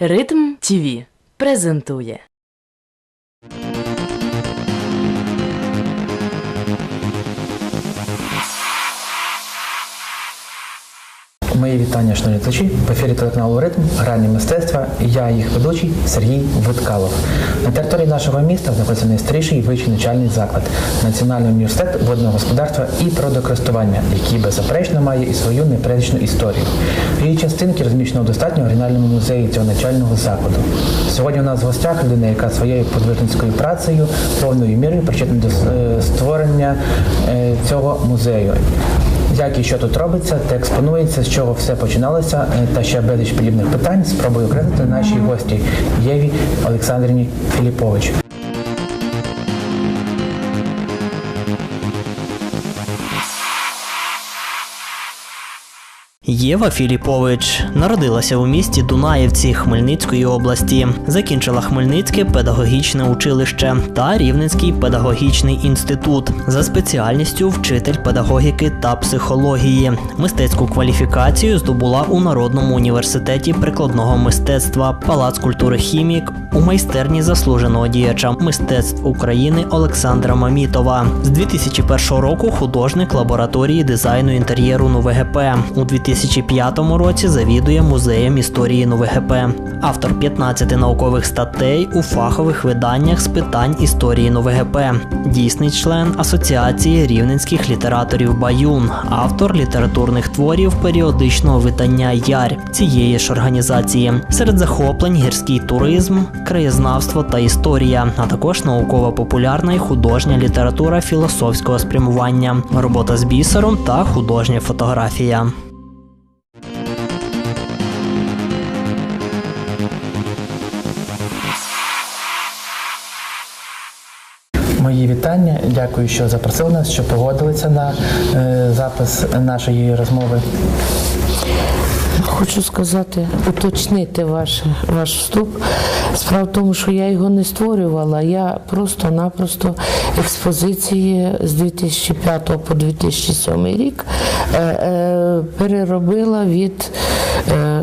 Ритм ТВ презентує. Вітання, шановні глядачі. В ефірі телеканалу Ритм, гральні мистецтва. Я їх ведучий Сергій Виткалов. На території нашого міста знаходиться найстаріший вищий навчальний заклад Національний університет водного господарства і природокористування, який беззаперечно має і свою непересічну історію. Її частинки розміщено в достатньо оригінальному музеї цього навчального закладу. Сьогодні у нас в гостях людина, яка своєю подвижницькою працею повною мірою причетна до е, створення е, цього музею як і що тут робиться, де експонується, з чого все починалося, е, та ще безліч подібних питань спробую окреслити нашій гості Єві Олександрівні Філіпович. Єва Філіпович народилася у місті Дунаєвці Хмельницької області, закінчила Хмельницьке педагогічне училище та Рівненський педагогічний інститут за спеціальністю вчитель педагогіки та психології. Мистецьку кваліфікацію здобула у Народному університеті прикладного мистецтва, Палац культури хімік у майстерні заслуженого діяча мистецтв України Олександра Мамітова. З 2001 року художник лабораторії дизайну інтер'єру НУВГП. У 2005 році завідує музеєм історії НУВГП. Автор 15 наукових статей у фахових виданнях з питань історії НУВГП. Дійсний член Асоціації рівненських літераторів Баюн, автор літературних творів періодичного видання Ярь цієї ж організації. Серед захоплень гірський туризм, краєзнавство та історія, а також науково-популярна і художня література філософського спрямування, робота з бісером та художня фотографія. Мої вітання. Дякую, що запросили нас, що погодилися на е, запис нашої розмови. Хочу сказати, уточнити ваш, ваш вступ. Справа в тому, що я його не створювала, я просто-напросто експозиції з 2005 по 2007 рік е, е, переробила від е,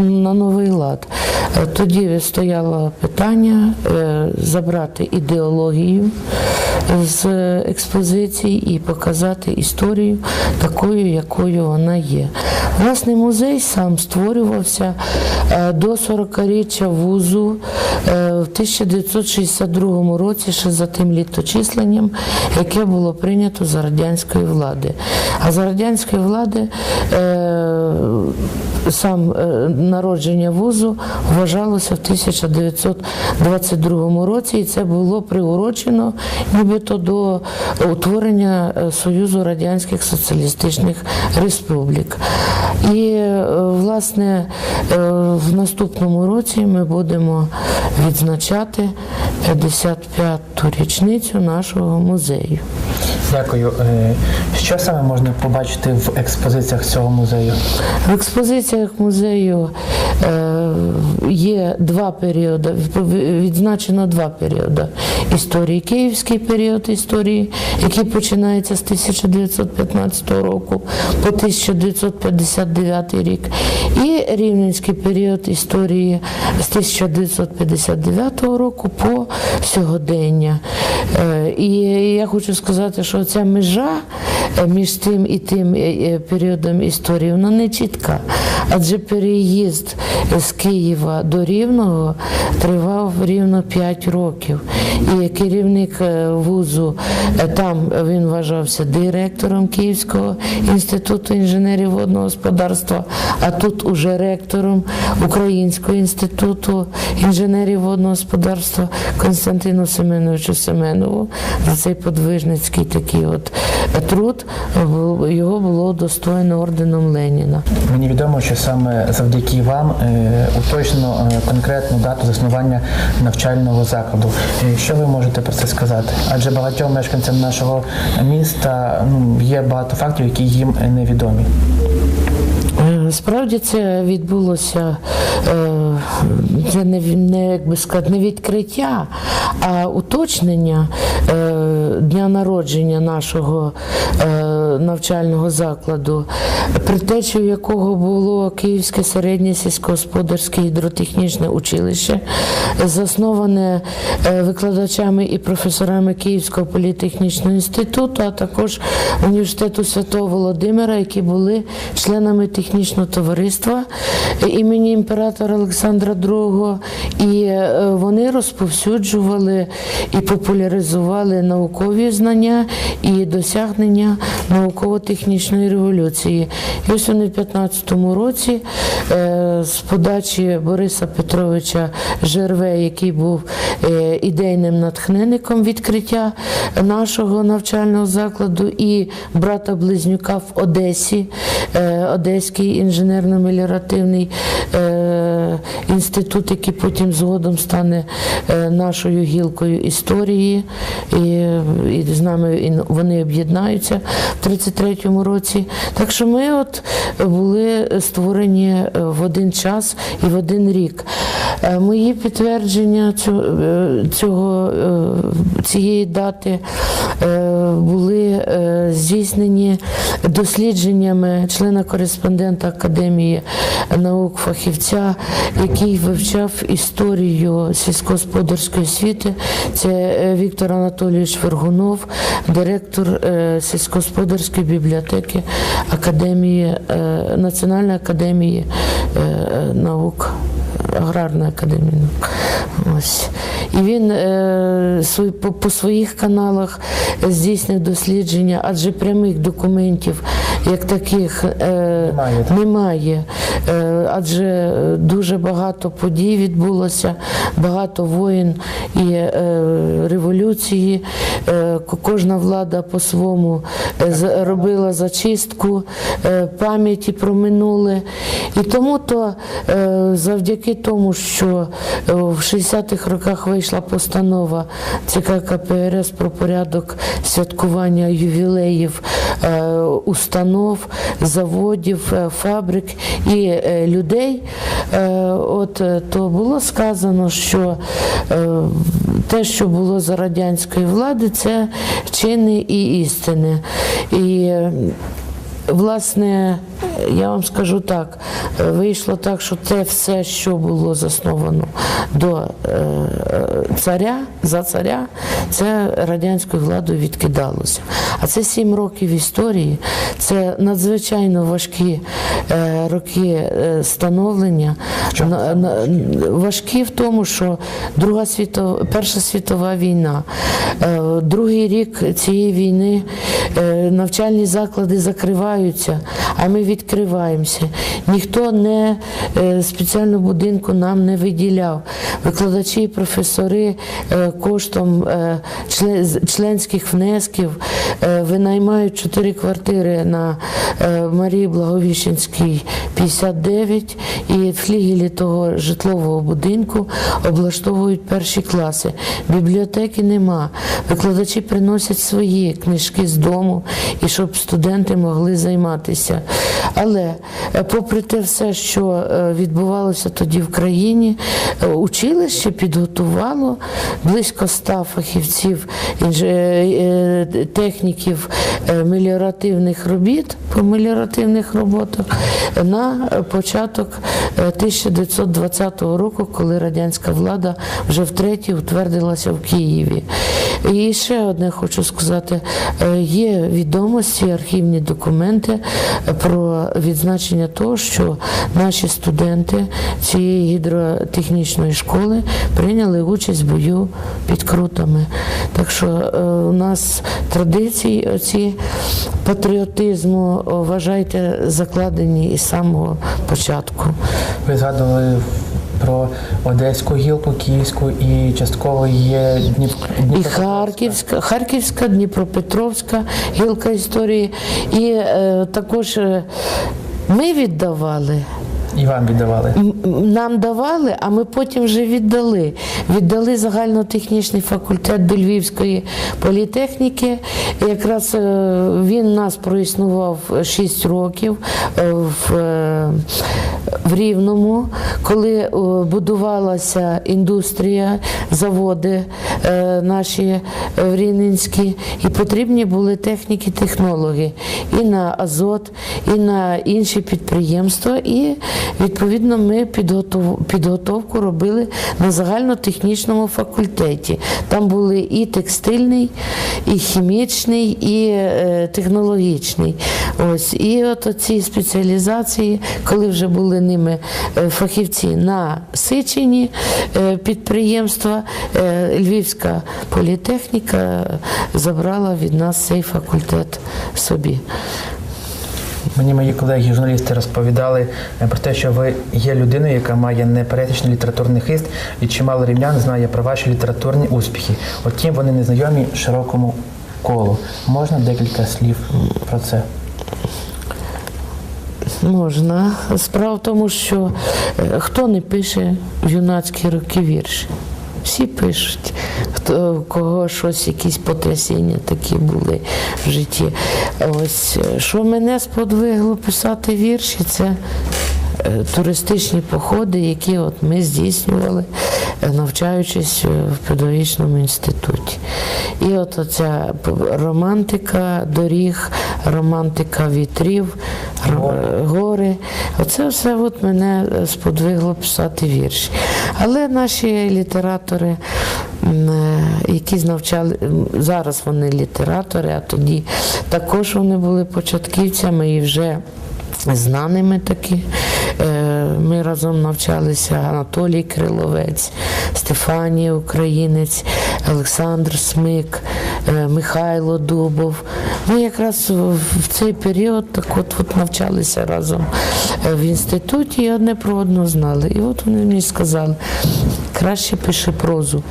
на новий лад. Е, Тоді стояло питання е, забрати ідеологію з експозиції і показати історію такою, якою вона є. Власне, музей сам створювався е, до 40-річчя вузу е, в 1962 році, ще за тим літочисленням, яке було прийнято за радянської влади. А за радянської влади е, сам е, народження вузу вважалося в 1922 році, і це було приурочено нібито до утворення е, Союзу Радянських Соціалістичних Республік. І е, власне в наступному році ми будемо відзначати 55-ту річницю нашого музею. Дякую. Е, Що саме можна побачити в експозиціях цього музею? В експозиціях музею є два періоди, відзначено два періоди історії. Київський період історії, який починається з 1915 року по 1959 рік, і Рівненський період історії з 1959 року по сьогодення. Е, І я хочу сказати, що ця межа е, між тим і тим е, е, періодом історії вона не чітка. Адже переїзд з Києва до Рівного тривав рівно 5 років. І керівник е, вузу е, там він вважався директором Київського інституту інженерів водного господарства, а тут уже ректором Українського інституту інженерів водного господарства Константину Семеновичу Семенову за цей подвижницький такий от труд його було достойно орденом Леніна. Мені відомо, що саме завдяки вам е, уточнено е, конкретну дату заснування навчального закладу. Е, Що ви можете про це сказати? Адже багатьом мешканцям нашого міста ну, є багато фактів, які їм е, невідомі. Е, Справді це відбулося е, це не, не як би сказати, не відкриття, а уточнення е, дня народження нашого е, навчального закладу, предтечею якого було Київське середнє сільськогосподарське гідротехнічне училище, засноване викладачами і професорами Київського політехнічного інституту, а також університету Святого Володимира, які були членами технічного товариства імені імператора Олександра II. І е, вони розповсюджували і популяризували наукові знання і досягнення науково-технічної революції. І ось вони в 15-му році е, з подачі Бориса Петровича Жерве, який був е, ідейним натхненником відкриття нашого навчального закладу, і брата Близнюка в Одесі, Одеський інженерно-меліоративний е, інститут, який потім згодом стане е, нашою гілкою історії, і, і з нами і вони об'єднаються в 33-му році. Так що ми от були створені е, в один час і в один рік. Мої підтвердження цього, цієї дати були здійснені дослідженнями члена-кореспондента Академії наук фахівця, який вивчав історію сільськогосподарської освіти. Це е, Віктор Анатолійович Вергунов, директор е, сільськогосподарської бібліотеки Академії е, Національної академії наук. Аграрної академії. Ось. І він е, по, по своїх каналах здійснив дослідження, адже прямих документів як таких е, Немає, немає. Е, адже дуже багато подій відбулося, багато воєн і е, революції. Е, кожна влада по-своєму е, робила зачистку е, пам'яті про минуле. І тому то е, завдяки тому, що е, в 60-х роках вийшла постанова ЦК КПРС про порядок святкування ювілеїв е, установ, заводів, е, фабрик і людей, от то було сказано, що те, що було за радянської влади, це чини і істини. І Власне, я вам скажу так, вийшло так, що те все, що було засновано до е, царя, за царя, це радянською владою відкидалося. А це сім років історії, це надзвичайно важкі е, роки е, становлення. Важкі в тому, що Друга світова, Перша світова війна, другий рік цієї війни навчальні заклади закриваються, а ми відкриваємося. Ніхто не е, спеціального будинку нам не виділяв. Викладачі і професори е, коштом е, членських внесків винаймають чотири квартири на Марії Благовіщенській 59 і в флігелі того житлового будинку облаштовують перші класи. Бібліотеки нема. Викладачі приносять свої книжки з дому, і щоб студенти могли займатися. Але е, попри те все, що е, відбувалося тоді в країні, е, училище підготувало близько ста фахівців, техніків меліоративних робіт по меліоративних роботах на початок е, 1920 року, коли радянська влада вже втретє утвердилася в Києві. І ще одне хочу сказати: є відомості, архівні документи е, відзначення того, що наші студенти цієї гідротехнічної школи прийняли участь в бою під крутами. Так що е, у нас традиції оці патріотизму, вважайте, закладені із самого початку. Ви згадували про Одеську гілку, Київську і частково є Дніп... І Харківська, Харківська, Дніпропетровська гілка історії. І е, також е, ми віддавали. І вам віддавали. Нам давали, а ми потім вже віддали. Віддали загальнотехнічний факультет до Львівської політехніки. Якраз е, він нас проіснував 6 років е, в, е, в Рівному, коли будувалася індустрія, заводи наші в Рівненські, і потрібні були техніки, технологи і на Азот, і на інші підприємства. І відповідно ми підготовку робили на загальнотехнічному факультеті. Там були і текстильний, і хімічний, і е, технологічний. Ось і от ці спеціалізації, коли вже були ними е, фахівці на Сичині е, підприємства, Львівська політехніка забрала від нас цей факультет собі. Мені мої колеги, журналісти розповідали е, про те, що ви є людиною, яка має непересічний літературний хист, і чимало рівнян знає про ваші літературні успіхи. Втім, вони не знайомі широкому колу. Можна декілька слів про це? Можна. Справа в тому, що е, хто не пише в юнацькі роки вірші? Всі пишуть, хто кого щось, якісь потрясіння такі були в житті. Ось е, що мене сподвигло писати вірші, це е, туристичні походи, які от ми здійснювали, навчаючись е, в педагогічному інституті. І от оця романтика доріг, романтика вітрів, гори. Оце все от мене е, сподвигло писати вірші. Але наші літератори, е, які навчали, зараз вони літератори, а тоді також вони були початківцями і вже знаними такі. Е, Ми разом навчалися Анатолій Криловець, Стефанія Українець, Олександр Смик, е, Михайло Дубов. Ми якраз в- цей період так от, от навчалися разом е, в інституті і одне про одного знали. І от вони мені сказали, краще пиши прозу.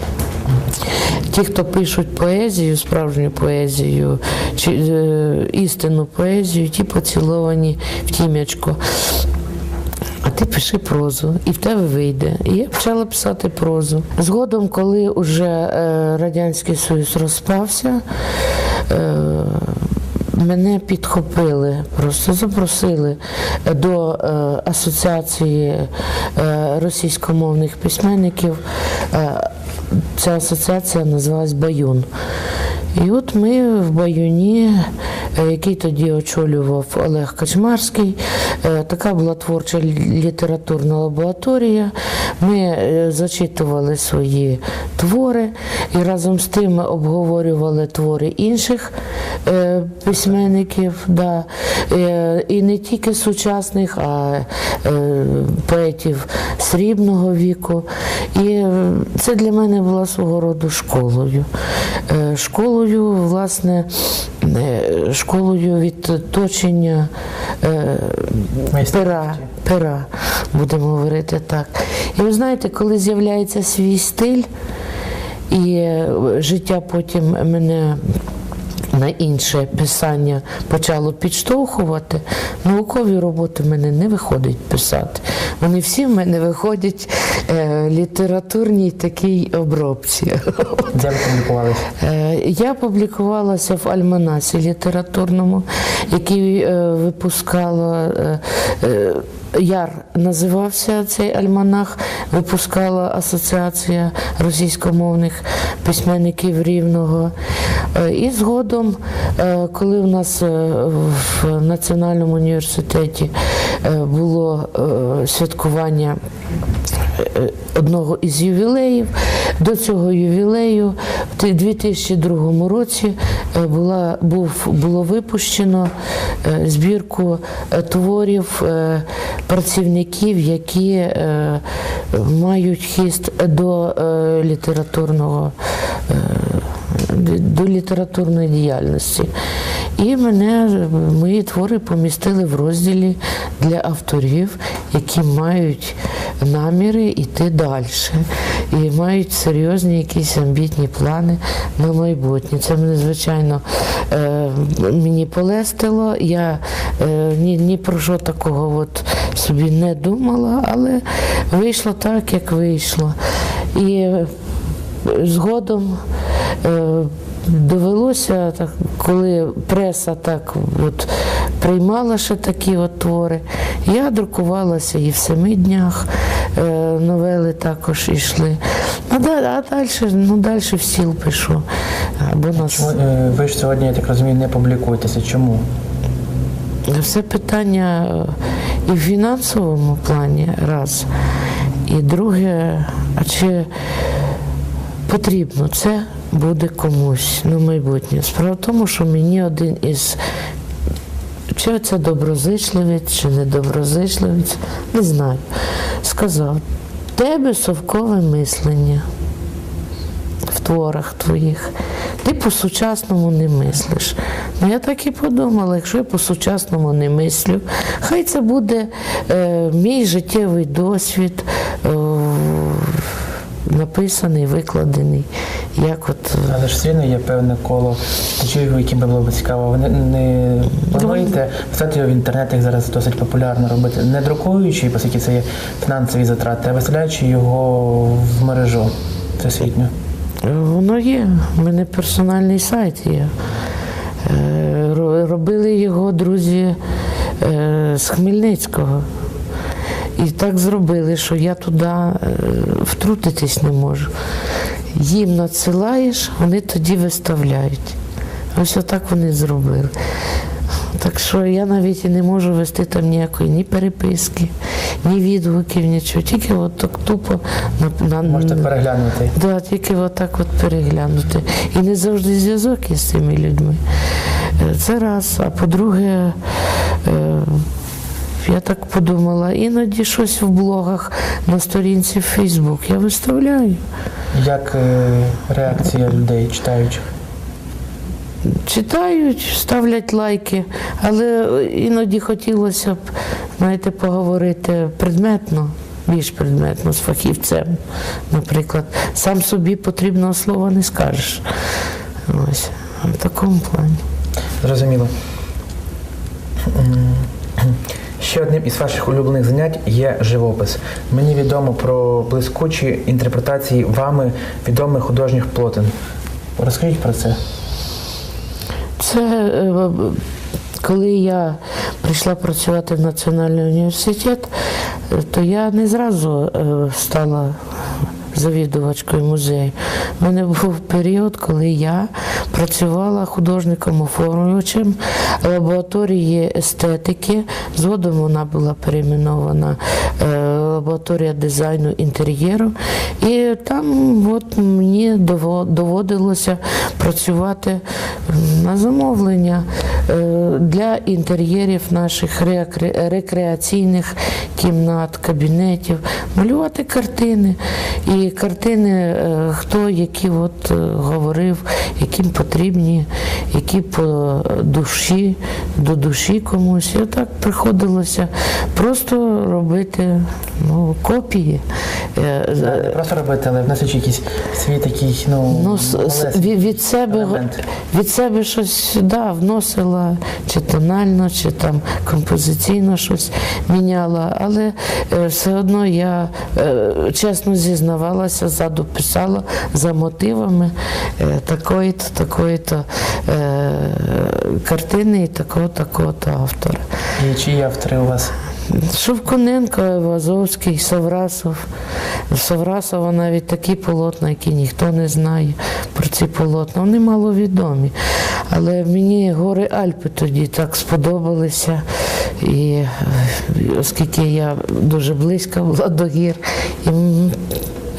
Ті, хто пишуть поезію, справжню поезію, чи е, істинну поезію, ті поціловані в тім'ячко. А ти пиши прозу, і в тебе вийде. І я почала писати прозу. Згодом, коли вже е, Радянський Союз розпався, е, мене підхопили, просто запросили до е, асоціації е, російськомовних письменників. Е, Ця асоціація називалась Баюн. І от ми в Баюні, е, який тоді очолював Олег Качмарський, е, така була творча літературна лабораторія. Ми е, зачитували свої твори і разом з тим обговорювали твори інших письменників, да. І не тільки сучасних, а поетів срібного віку. І це для мене була свого роду школою. Е, Школою, власне, е, школою відточення е, пера, пера, будемо говорити так. І ви знаєте, коли з'являється свій стиль, і е, життя потім мене на інше писання почало підштовхувати, наукові роботи в мене не виходить писати. Вони всі в мене виходять е, літературній такій обробці. Де ви публікувалися? Е, Я публікувалася в альманасі літературному, який е, випускала е, Яр називався цей альманах, випускала Асоціація російськомовних письменників Рівного. Е, І згодом, е, коли в нас е, в Національному університеті було святкування одного із ювілеїв. До цього ювілею в 2002 році е, була, був, було випущено е, збірку е, творів е, працівників, які е, мають хист до е, літературного. е, до літературної діяльності. І мене мої твори помістили в розділі для авторів, які мають наміри йти далі і мають серйозні якісь амбітні плани на майбутнє. Це мене, звичайно, е, мені полестило. Я е, ні, ні про що такого от собі не думала, але вийшло так, як вийшло. І е, згодом довелося, так, коли преса так от приймала ще такі от твори, я друкувалася і в семи днях е, новели також йшли. А, да- а далі, ну, далі в стіл пишу. Або на с- Чому, е, ви ж сьогодні, я так розумію, не публікуєтеся. Чому? Все питання е, і в фінансовому плані раз. І друге, а чи потрібно це буде комусь на майбутнє. Справа в тому, що мені один із чи це доброзичливець, чи недоброзичливець, не знаю, сказав, тебе совкове мислення в творах твоїх. Ти по-сучасному не мислиш. Ну я так і подумала, якщо я по-сучасному не мислю, хай це буде е, мій життєвий досвід, е, написаний, викладений. Як от, е, Але ж все одно є певне коло читачів, яким би було б цікаво. Ви не, не плануєте писати його в інтернеті, як зараз досить популярно робити, не друкуючи, оскільки це є фінансові затрати, а виставляючи його в мережу всесвітню. Е, Воно є. У мене персональний сайт є. Е, Робили його друзі з Хмельницького. І так зробили, що я туди е, втрутитись не можу. Їм надсилаєш, вони тоді виставляють. Ось отак вони зробили. Так що я навіть і не можу вести там ніякої ні переписки, ні відгуків, нічого. Тільки от так тупо на, на, Можете переглянути. Да, тільки отак от переглянути. І не завжди зв'язок із цими людьми. Е, Це раз. А по-друге, е, я так подумала, іноді щось в блогах на сторінці в Фейсбук я виставляю. Як е, реакція людей, читаючих? Читають, ставлять лайки, але іноді хотілося б, знаєте, поговорити предметно, більш предметно з фахівцем. Наприклад, сам собі потрібного слова не скажеш. Ось в такому плані. Зрозуміло. Ще одним із ваших улюблених занять є живопис. Мені відомо про блискучі інтерпретації вами відомих художніх плотин. Розкажіть про це. Це е, коли я прийшла працювати в Національний університет, е, то я не зразу е, стала завідувачкою музею. У мене був період, коли я працювала художником-оформлювачем лабораторії естетики. Згодом вона була перейменована е, лабораторія дизайну інтер'єру. І там от мені доводилося працювати на замовлення для інтер'єрів наших рекреаційних кімнат, кабінетів, малювати картини. І картини, е, хто які от е, говорив, яким потрібні, які по душі, до душі комусь. І отак приходилося просто робити ну, копії. Е, Не просто робити, але вносячи якийсь свій такий, ну, Ну, від, від, себе, елемент. від себе щось да, вносила, чи тонально, чи там композиційно щось міняла, але е, все одно я е, чесно зізнавалася, ззаду писала за мотивами е, такої-то, такої-то картини і такого, такого-то автора. І чиї автори у вас? Шовконенко, Вазовський, Саврасов. Саврасова навіть такі полотна, які ніхто не знає про ці полотна. Вони маловідомі. Але мені гори Альпи тоді так сподобалися. І е, оскільки я дуже близька була до гір, і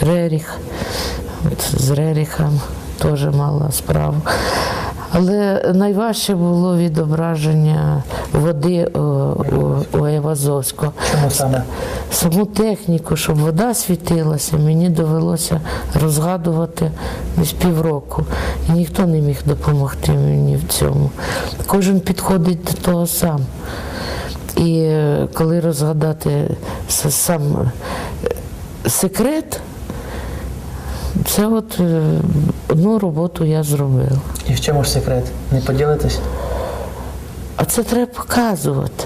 Реріх, от з Реріхом теж мала справу. Але найважче було відображення води о, у, Айвазовського. Чому саме? Саму техніку, щоб вода світилася, мені довелося розгадувати десь півроку. І ніхто не міг допомогти мені в цьому. Кожен підходить до того сам. І е, коли розгадати сам е, секрет, це от е, одну роботу я зробила. В чому ж секрет? Не поділитесь? А це треба показувати.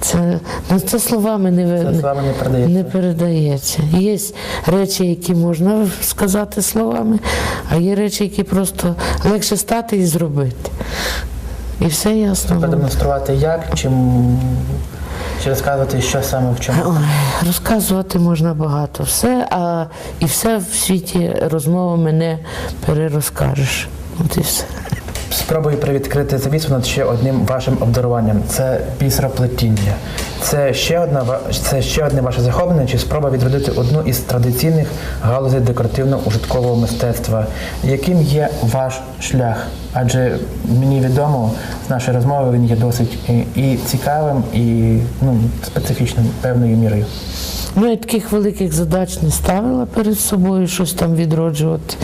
Це, ну, це словами не, Це словами не передається. не передається. Є речі, які можна сказати словами, а є речі, які просто легше стати і зробити. І все ясно. буде. Продемонструвати як, чи, м, чи розказувати, що саме в чому. Ой, розказувати можна багато все, а і все в світі розмовами не перерозкажеш. От і все. Спробую привідкрити завісу над ще одним вашим обдаруванням. Це бісероплетіння. Це ще одна це ще одне ваше захоплення чи спроба відродити одну із традиційних галузей декоративно-ужиткового мистецтва. Яким є ваш шлях? Адже мені відомо з нашої розмови він є досить і, і цікавим, і ну, специфічним певною мірою. Ну, я таких великих задач не ставила перед собою щось там відроджувати.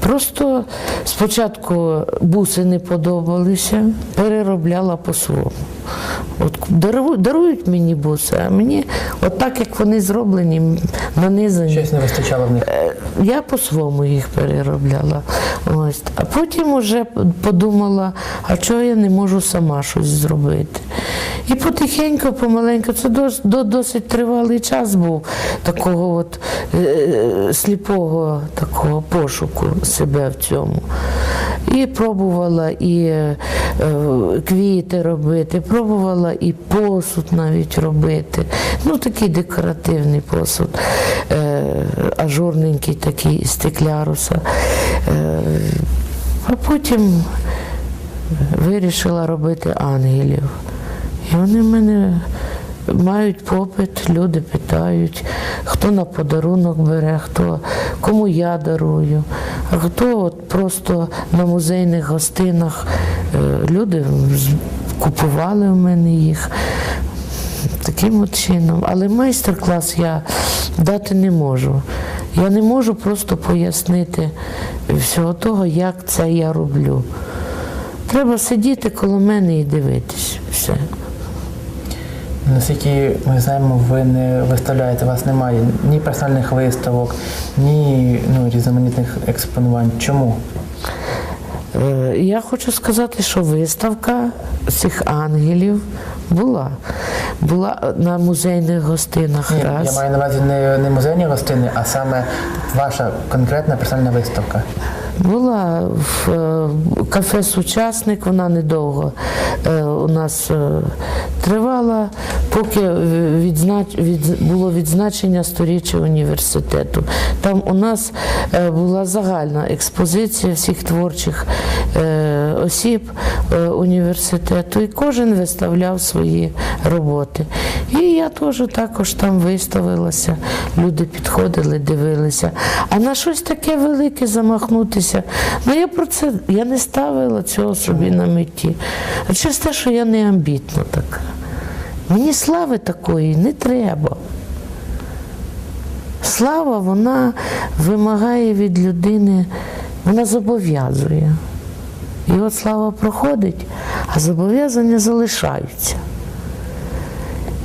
Просто спочатку буси не подобалися, переробляла по-своєму. От дарують мені буси, а мені, от так як вони зроблені, нанизані. Щось не вистачало в них. Е, Я по-своєму їх переробляла. Ось. А потім вже подумала, а чого я не можу сама щось зробити. І потихеньку, помаленьку, це досить тривалий час був такого от е, сліпого такого пошуку себе в цьому. І пробувала і е, квіти робити, пробувала і посуд навіть робити. Ну, такий декоративний посуд, е, ажурненький такий стекляруса. Е, а потім вирішила робити ангелів. І вони в мене мають попит, люди питають, хто на подарунок бере, хто кому я дарую, хто от просто на музейних гостинах е, люди купували в мене їх. Таким от чином. Але майстер-клас я дати не можу. Я не можу просто пояснити всього того, як це я роблю. Треба сидіти коло мене і дивитись. Все. Наскільки ми знаємо, ви не виставляєте, у вас немає ні персональних виставок, ні ну, різноманітних експонувань. Чому? Е, Я хочу сказати, що виставка цих ангелів була. Була на музейних гостинах Ні, раз. я маю на увазі не, не музейні гостини, а саме ваша конкретна персональна виставка. Була в е, кафе Сучасник, вона недовго е, у нас тривала, поки відзнач, від, було відзначення сторіччя університету. Там у нас е, була загальна експозиція всіх творчих е, осіб е, університету, і кожен виставляв свої роботи. І я теж також там виставилася. Люди підходили, дивилися. А на щось таке велике замахнутися. Ну я про це я не ставила цього собі на меті. Через те, що я не амбітна така. Мені слави такої не треба. Слава, вона вимагає від людини, вона зобов'язує. І от слава проходить, а зобов'язання залишаються.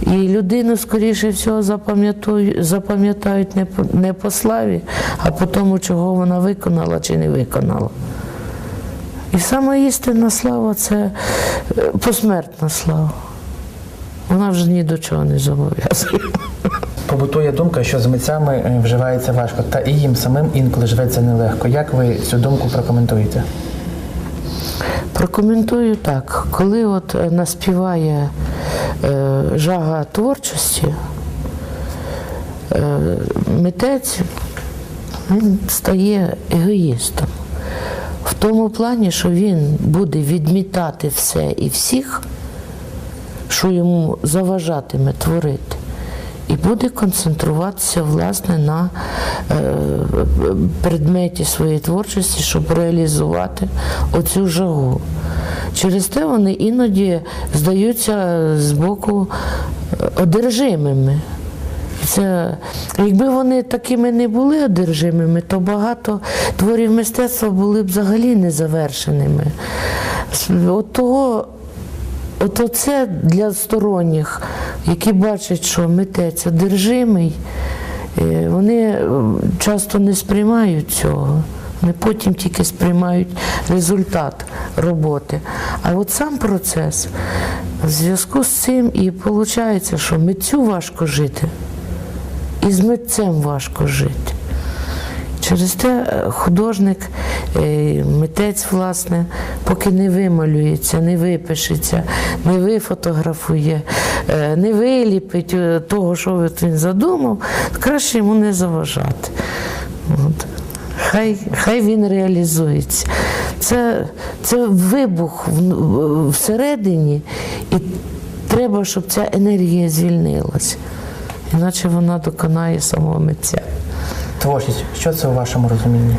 І людину, скоріше всього, запам'ятають не по, славі, а по тому, чого вона виконала чи не виконала. І саме істинна слава це е, посмертна слава. Вона вже ні до чого не зобов'язує. Побутує думка, що з митцями е, вживається важко, та і їм самим інколи живеться нелегко. Як ви цю думку прокоментуєте? Прокоментую так, коли от е, наспіває е, жага творчості, е, митець він стає егоїстом. В тому плані, що він буде відмітати все і всіх, що йому заважатиме творити. І буде концентруватися власне на е, предметі своєї творчості, щоб реалізувати оцю жагу. Через те вони іноді здаються з боку е, одержимими. Це, якби вони такими не були одержимими, то багато творів мистецтва були б взагалі незавершеними. От того От оце для сторонніх, які бачать, що митець одержимий, е, вони е, часто не сприймають цього. Вони потім тільки сприймають результат роботи. А от сам процес В зв'язку з цим і виходить, що митцю важко жити, і з митцем важко жити. Через те е, художник, е, митець, власне, поки не вималюється, не випишеться, не вифотографує, е, не виліпить того, що він задумав, краще йому не заважати. От. Хай, хай він реалізується. Це, це вибух всередині, і треба, щоб ця енергія звільнилася. Іначе вона доконає самого митця. Творчість, що це у вашому розумінні?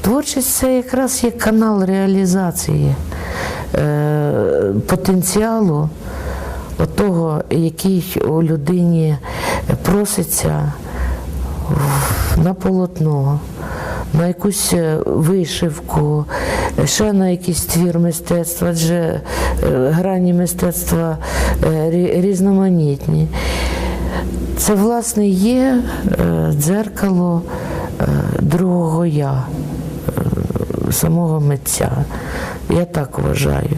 Творчість це якраз є канал реалізації е, потенціалу того, який у людині проситься на полотно, на якусь е, вишивку, ще на якийсь твір мистецтва, адже е, грані мистецтва е, різноманітні. Це, власне, є е, дзеркало е, другого я, е, самого митця. Я так вважаю.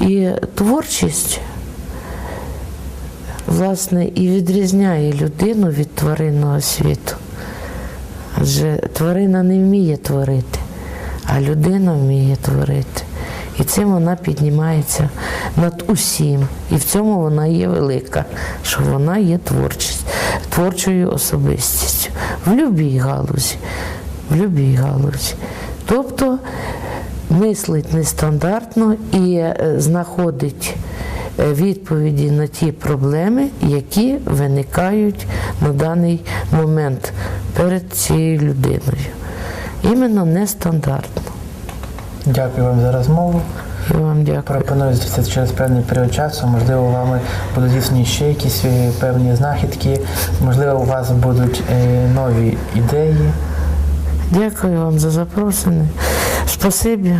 І творчість, власне, і відрізняє людину від тваринного світу. Адже тварина не вміє творити, а людина вміє творити. І цим вона піднімається над усім. І в цьому вона є велика, що вона є творчість, творчою особистістю в будь-якій галузі. В будь-якій галузі. Тобто мислить нестандартно і е, знаходить е, відповіді на ті проблеми, які виникають на даний момент перед цією людиною. Іменно нестандартно. Дякую вам за розмову. Вам дякую. Пропоную зустрітися через певний період часу. Можливо, вами будуть здійснені ще якісь е, певні знахідки. Можливо, у вас будуть е, нові ідеї. Дякую вам за запрошення. Спасибі.